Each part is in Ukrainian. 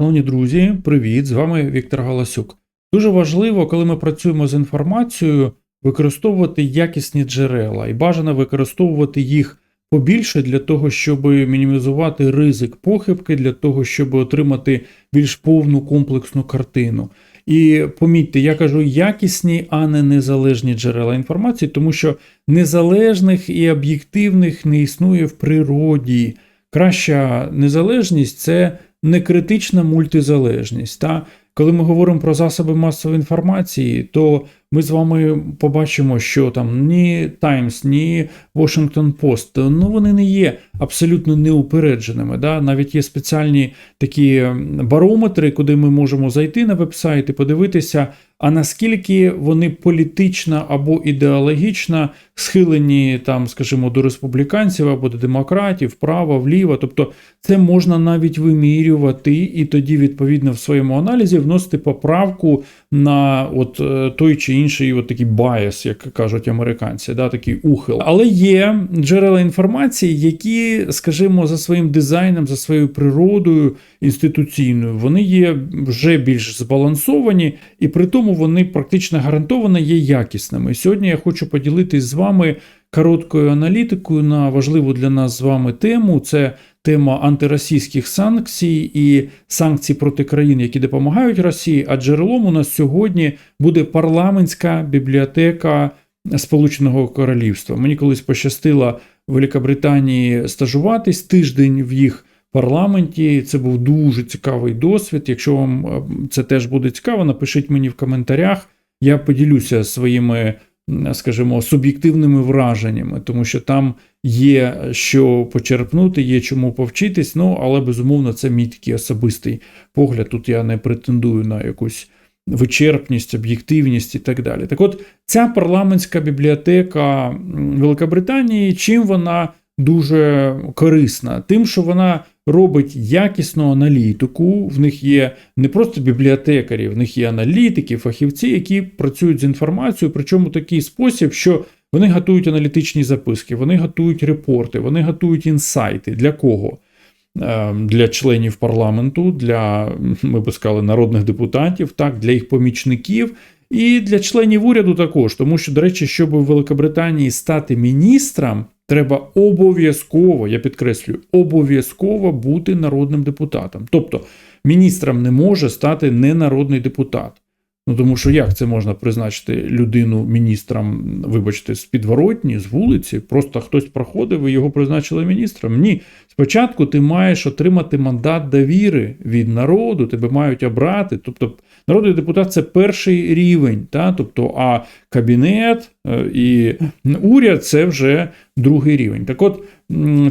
Шановні друзі, привіт! З вами Віктор Галасюк. Дуже важливо, коли ми працюємо з інформацією, використовувати якісні джерела і бажано використовувати їх побільше для того, щоб мінімізувати ризик похибки, для того, щоб отримати більш повну комплексну картину. І помітьте, я кажу якісні, а не незалежні джерела інформації, тому що незалежних і об'єктивних не існує в природі. Краща незалежність це не критична мультизалежність. Та? Коли ми говоримо про засоби масової інформації, то ми з вами побачимо, що там ні Times, ні Washington Post, ну вони не є абсолютно неупередженими. Да? Навіть є спеціальні такі барометри, куди ми можемо зайти на веб-сайт і подивитися, а наскільки вони політично або ідеологічно схилені, там, скажімо, до республіканців або до демократів, вправо, вліво. Тобто це можна навіть вимірювати, і тоді, відповідно, в своєму аналізі вносити поправку на от е, той чи інший от такий bias, як кажуть американці, да, такий ухил. Але є джерела інформації, які, скажімо, за своїм дизайном, за своєю природою інституційною, вони є вже більш збалансовані, і при тому вони практично гарантовано є якісними. Сьогодні я хочу поділитись з вами короткою аналітикою на важливу для нас з вами тему. Це тема антиросійських санкцій і санкцій проти країн, які допомагають Росії. А джерелом у нас сьогодні буде парламентська бібліотека Сполученого Королівства. Мені колись пощастило в Великобританії стажуватись тиждень в їх. Парламенті це був дуже цікавий досвід. Якщо вам е, це теж буде цікаво, напишіть мені в коментарях. Я поділюся своїми скажімо, суб'єктивними враженнями, тому що там є що почерпнути, є чому повчитись. Ну, але безумовно, це мій такий особистий погляд. Тут я не претендую на якусь. Вичерпність, об'єктивність і так далі. Так от, ця парламентська бібліотека Великобританії, чим вона дуже корисна? Тим, що вона робить якісну аналітику. В них є не просто бібліотекарі, в них є аналітики, фахівці, які працюють з інформацією, причому такий спосіб, що вони готують аналітичні записки, вони готують репорти, вони готують інсайти. Для кого? Ем, для членів парламенту, для, ми би сказали, народних депутатів, так, для їх помічників і для членів уряду також. Тому що, до речі, щоб в Великобританії стати міністром, Треба обов'язково, я підкреслюю, обов'язково бути народним депутатом. Тобто міністром не може стати ненародний депутат. Ну тому що як це можна призначити людину міністром, вибачте, з підворотні, з вулиці? Просто хтось проходив і його призначили міністром? Ні. Спочатку ти маєш отримати мандат довіри від народу, тебе мають обрати. Тобто, народний депутат це перший рівень, та? тобто, а кабінет е, і уряд це вже другий рівень. Так от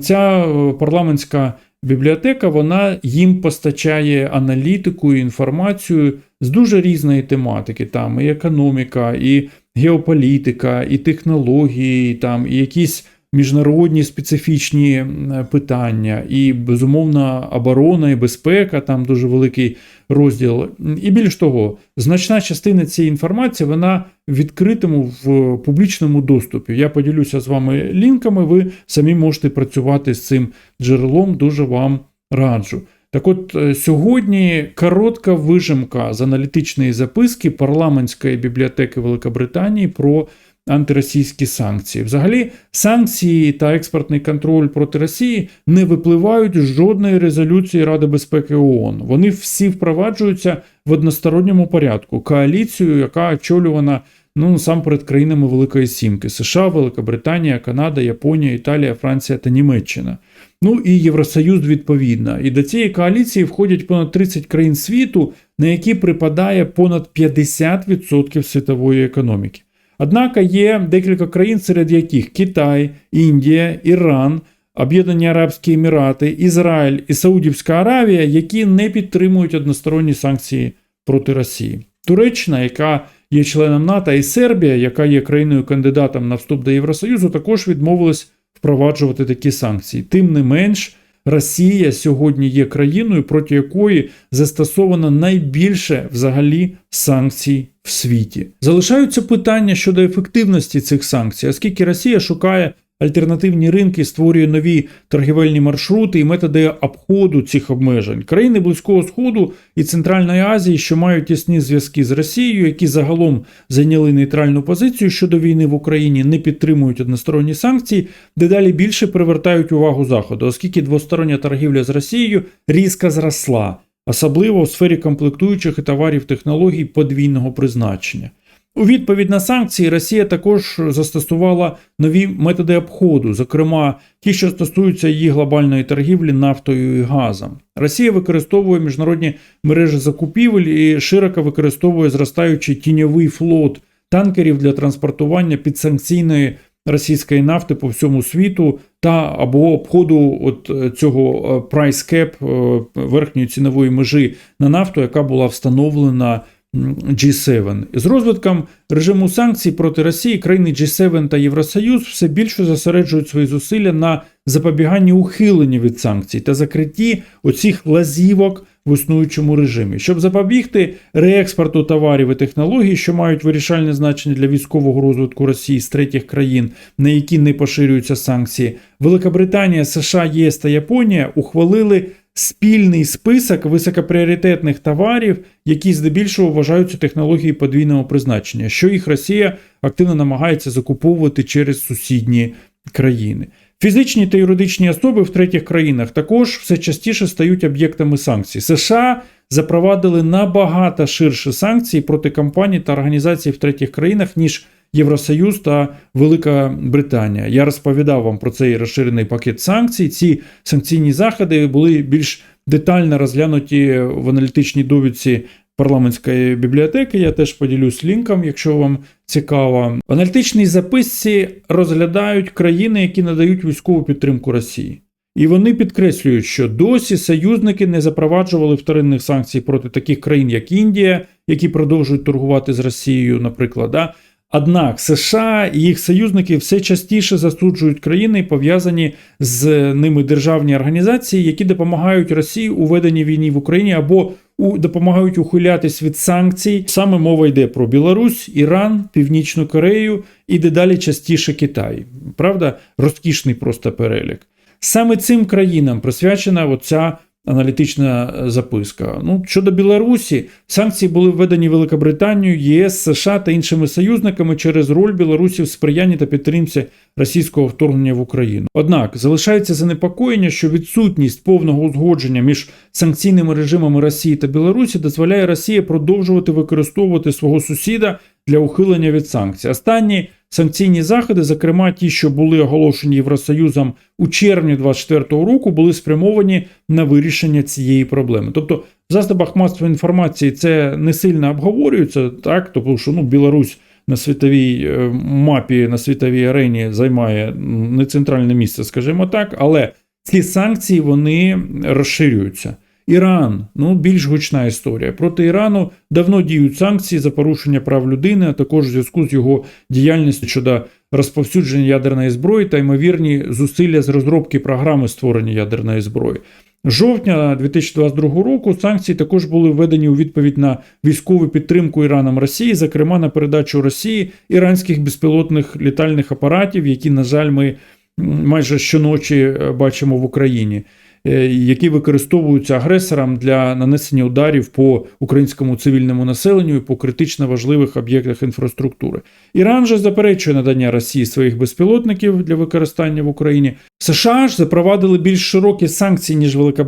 ця е, парламентська бібліотека вона їм постачає аналітику і інформацію з дуже різної тематики. Там і економіка, і геополітика, і технології, там, і якісь міжнародні специфічні питання, і безумовно оборона і безпека, там дуже великий розділ. І більш того, значна частина цієї інформації вона в відкритому в публічному доступі. Я поділюся з вами лінками, ви самі можете працювати з цим джерелом, дуже вам раджу. Так от е, сьогодні коротка вижимка з аналітичної записки парламентської бібліотеки Великобританії про антиросійські санкції. Взагалі, санкції та експортний контроль проти Росії не випливають з жодної резолюції Ради безпеки ООН. Вони всі впроваджуються в односторонньому порядку. Коаліцію, яка очолювана ну насамперед країнами Великої Сімки: США, Великобританія, Канада, Японія, Італія, Франція та Німеччина. Ну і Євросоюз відповідно. І до цієї коаліції входять понад 30 країн світу, на які припадає понад 50% світової економіки. Однак є декілька країн, серед яких Китай, Індія, Іран, Об'єднані Арабські Емірати, Ізраїль і Саудівська Аравія, які не підтримують односторонні санкції проти Росії. Туреччина, яка є членом НАТО, і Сербія, яка є країною кандидатом на вступ до Євросоюзу, також відмовились впроваджувати такі санкції. Тим не менш. Росія сьогодні є країною, проти якої застосовано найбільше взагалі санкцій в світі. Залишаються питання щодо ефективності цих санкцій, оскільки Росія шукає альтернативні ринки, створює нові торгівельні маршрути і методи обходу цих обмежень. Країни Близького Сходу і Центральної Азії, що мають тісні зв'язки з Росією, які загалом зайняли нейтральну позицію щодо війни в Україні, не підтримують односторонні санкції, дедалі більше привертають увагу Заходу, оскільки двостороння торгівля з Росією різко зросла, особливо у сфері комплектуючих і товарів технологій подвійного призначення. У відповідь на санкції Росія також застосувала нові методи обходу, зокрема ті, що стосуються її глобальної торгівлі нафтою і газом. Росія використовує міжнародні мережі закупівель і широко використовує зростаючий тіньовий флот танкерів для транспортування підсанкційної російської нафти по всьому світу та або обходу от е, цього cap, е, верхньої цінової межі на нафту, яка була встановлена G7. З розвитком режиму санкцій проти Росії країни G7 та Євросоюз все більше зосереджують свої зусилля на запобіганні ухиленню від санкцій та закритті оцих лазівок в існуючому режимі, щоб запобігти реекспорту товарів і технологій, що мають вирішальне значення для військового розвитку Росії з третіх країн, на які не поширюються санкції, Великобританія, США, ЄС та Японія ухвалили спільний список високопріоритетних товарів, які здебільшого вважаються технології подвійного призначення, що їх Росія активно намагається закуповувати через сусідні країни. Фізичні та юридичні особи в третіх країнах також все частіше стають об'єктами санкцій. США запровадили набагато ширше санкції проти компаній та організацій в третіх країнах, ніж Євросоюз та Велика Британія. Я розповідав вам про цей розширений пакет санкцій. Ці санкційні заходи були більш детально розглянуті в аналітичній довідці парламентської бібліотеки. Я теж поділюсь лінком, якщо вам цікаво. В аналітичній записці розглядають країни, які надають військову підтримку Росії. І вони підкреслюють, що досі союзники не запроваджували вторинних санкцій проти таких країн, як Індія, які продовжують торгувати з Росією, наприклад. Да? Однак США і їх союзники все частіше засуджують країни, пов'язані з ними державні організації, які допомагають Росії у веденні війни в Україні або у допомагають ухилятись від санкцій. Саме мова йде про Білорусь, Іран, Північну Корею і дедалі частіше Китай. Правда, розкішний просто перелік. Саме цим країнам присвячена оця аналітична записка. Ну, щодо Білорусі, санкції були введені Великобританією, ЄС, США та іншими союзниками через роль Білорусі в сприянні та підтримці російського вторгнення в Україну. Однак залишається занепокоєння, що відсутність повного узгодження між санкційними режимами Росії та Білорусі дозволяє Росії продовжувати використовувати свого сусіда для ухилення від санкцій. Останні санкційні заходи, зокрема ті, що були оголошені Євросоюзом у червні 2024 року, були спрямовані на вирішення цієї проблеми. Тобто, в засобах масової інформації це не сильно обговорюється, так тому що ну Білорусь. На світовій е, мапі, на світовій арені займає не центральне місце, скажімо так, але ці санкції вони розширюються. Іран ну більш гучна історія. Проти Ірану давно діють санкції за порушення прав людини, а також в зв'язку з його діяльністю щодо розповсюдження ядерної зброї та ймовірні зусилля з розробки програми створення ядерної зброї. Жовтня 2022 року санкції також були введені у відповідь на військову підтримку Іраном Росії, зокрема на передачу Росії іранських безпілотних літальних апаратів, які, на жаль, ми майже щоночі е, бачимо в Україні. Е, які використовуються агресором для нанесення ударів по українському цивільному населенню і по критично важливих об'єктах інфраструктури. Іран же заперечує надання Росії своїх безпілотників для використання в Україні. США ж запровадили більш широкі санкції ніж Велика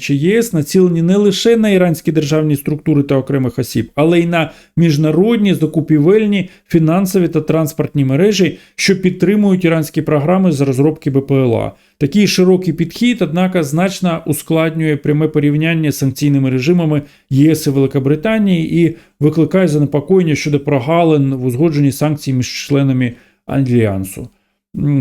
чи ЄС, націлені не лише на іранські державні структури та окремих осіб, але й на міжнародні закупівельні, фінансові та транспортні мережі, що підтримують іранські програми з розробки БПЛА. Такий широкий підхід, однак, значно ускладнює пряме порівняння з санкційними режимами ЄС і Великобританії і викликає занепокоєння щодо прогалин в узгодженні санкцій між членами Альянсу.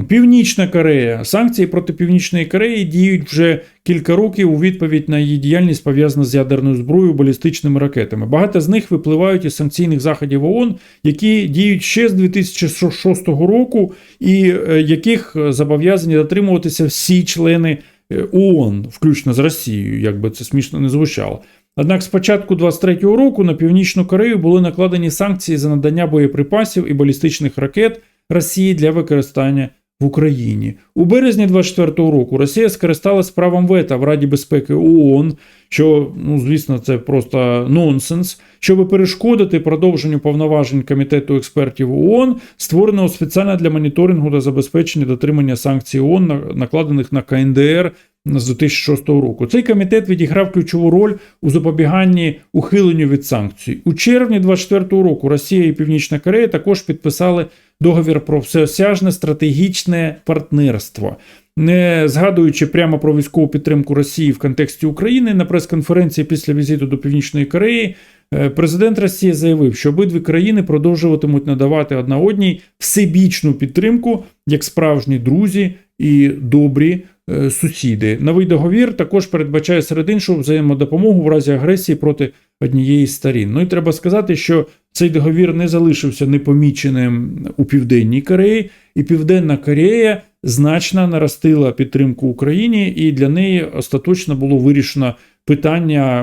Північна Корея. Санкції проти Північної Кореї діють вже кілька років у відповідь на її діяльність пов'язану з ядерною зброєю, балістичними ракетами. Багато з них випливають із санкційних заходів ООН, які діють ще з 2006 року, і е, яких зобов'язані дотримуватися всі члени е, ООН, включно з Росією, як би це смішно не звучало. Однак з початку 23-го року на Північну Корею були накладені санкції за надання боєприпасів і балістичних ракет. Росії для використання в Україні. У березні 24-го року Росія скористалась правом вето в Раді безпеки ООН, що, ну, звісно, це просто нонсенс, щоб перешкодити продовженню повноважень Комітету експертів ООН, створеного спеціально для моніторингу та забезпечення дотримання санкцій ООН, накладених на КНДР з 2006 року. Цей комітет відіграв ключову роль у запобіганні ухиленню від санкцій. У червні 24 року Росія і Північна Корея також підписали договір про всеосяжне стратегічне партнерство. Не згадуючи прямо про військову підтримку Росії в контексті України на прес-конференції після візиту до Північної Кореї, е, президент Росії заявив, що обидві країни продовжуватимуть надавати одна одній всебічну підтримку як справжні друзі і добрі е, сусіди. Новий договір також передбачає серед іншого взаємодопомогу в разі агресії проти однієї з сторін. Ну і треба сказати, що цей договір не залишився непоміченим у Південній Кореї, і Південна Корея значно наростила підтримку Україні, і для неї остаточно було вирішено питання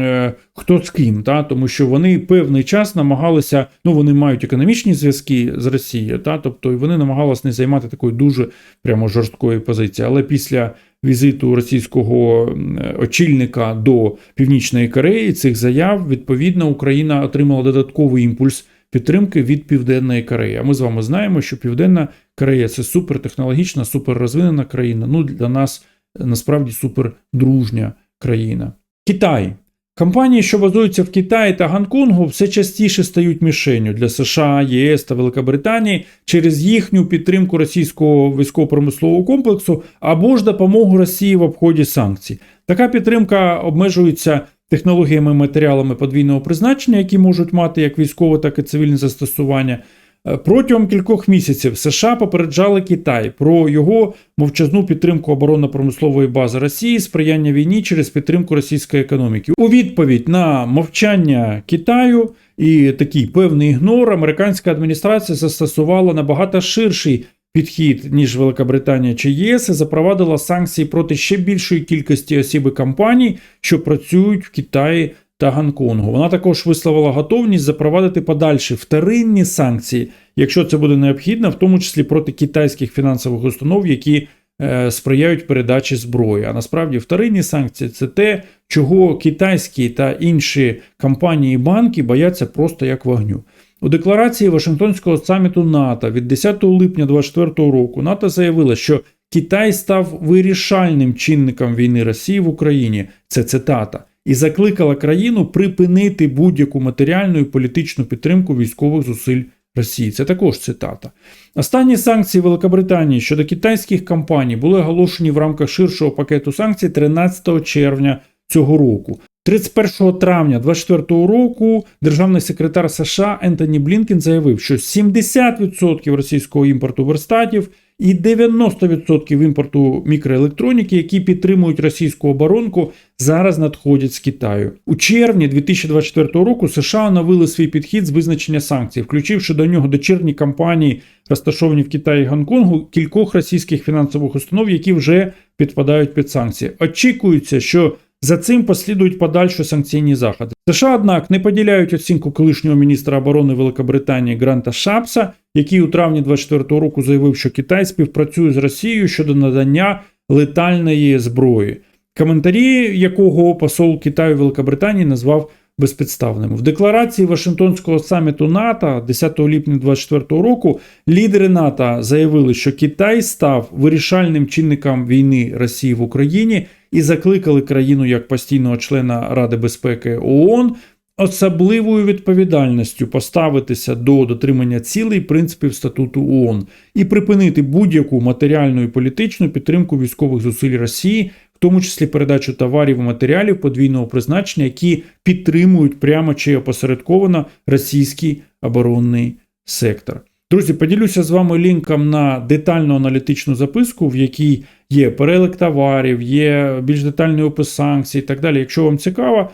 е, хто з ким, та? тому що вони певний час намагалися, ну вони мають економічні зв'язки з Росією, та? тобто вони намагалися не займати такої дуже прямо жорсткої позиції. Але після візиту російського очільника до Північної Кореї цих заяв, відповідно, Україна отримала додатковий імпульс підтримки від Південної Кореї. А ми з вами знаємо, що Південна Корея це супертехнологічна, суперрозвинена країна. Ну для нас насправді супердружня країна. Китай. Компанії, що базуються в Китаї та Гонконгу, все частіше стають мішенню для США, ЄС та Великобританії через їхню підтримку російського військово-промислового комплексу або ж допомогу Росії в обході санкцій. Така підтримка обмежується технологіями і матеріалами подвійного призначення, які можуть мати як військове, так і цивільне застосування. Е, Протягом кількох місяців США попереджали Китай про його мовчазну підтримку оборонно-промислової бази Росії, сприяння війні через підтримку російської економіки. У відповідь на мовчання Китаю і такий певний ігнор, американська адміністрація застосувала набагато ширший підхід ніж Великобританія чи ЄС і запровадила санкції проти ще більшої кількості осіб і компаній, що працюють в Китаї та Гонконгу. Вона також висловила готовність запровадити подальші вторинні санкції, якщо це буде необхідно, в тому числі проти китайських фінансових установ, які е, сприяють передачі зброї. А насправді вторинні санкції це те, чого китайські та інші компанії і банки бояться просто як вогню. У декларації Вашингтонського саміту НАТО від 10 липня 2024 року НАТО заявило, що Китай став вирішальним чинником війни Росії в Україні. Це цитата. І закликала країну припинити будь-яку матеріальну і політичну підтримку військових зусиль Росії. Це також цитата. Останні санкції Великобританії щодо китайських компаній були оголошені в рамках ширшого пакету санкцій 13 червня цього року. 31 травня 2024 року державний секретар США Ентоні Блінкен заявив, що 70% російського імпорту верстатів і 90% імпорту мікроелектроніки, які підтримують російську оборонку, зараз надходять з Китаю. У червні 2024 року США оновили свій підхід з визначення санкцій, включивши до нього дочірні компанії, розташовані в Китаї і Гонконгу, кількох російських фінансових установ, які вже підпадають під санкції. Очікується, що за цим послідують подальші санкційні заходи. США, однак, не поділяють оцінку колишнього міністра оборони Великобританії Гранта Шапса, який у травні 2024 року заявив, що Китай співпрацює з Росією щодо надання летальної зброї. Коментарі якого посол Китаю Великобританії назвав безпідставними. В декларації Вашингтонського саміту НАТО 10 липня 2024 року лідери НАТО заявили, що Китай став вирішальним чинником війни Росії в Україні і закликали країну як постійного члена Ради безпеки ООН особливою відповідальністю поставитися до дотримання цілей принципів статуту ООН і припинити будь-яку матеріальну і політичну підтримку військових зусиль Росії, в тому числі передачу товарів і матеріалів подвійного призначення, які підтримують прямо чи опосередковано російський оборонний сектор. Друзі, поділюся з вами лінком на детальну аналітичну записку, в якій є перелик товарів, є більш детальний опис санкцій і так далі. Якщо вам цікаво, е,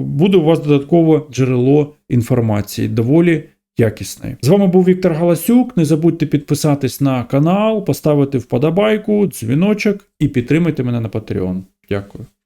буде у вас додаткове джерело інформації, доволі якісної. З вами був Віктор Галасюк. Не забудьте підписатись на канал, поставити вподобайку, дзвіночок і підтримайте мене на Patreon. Дякую.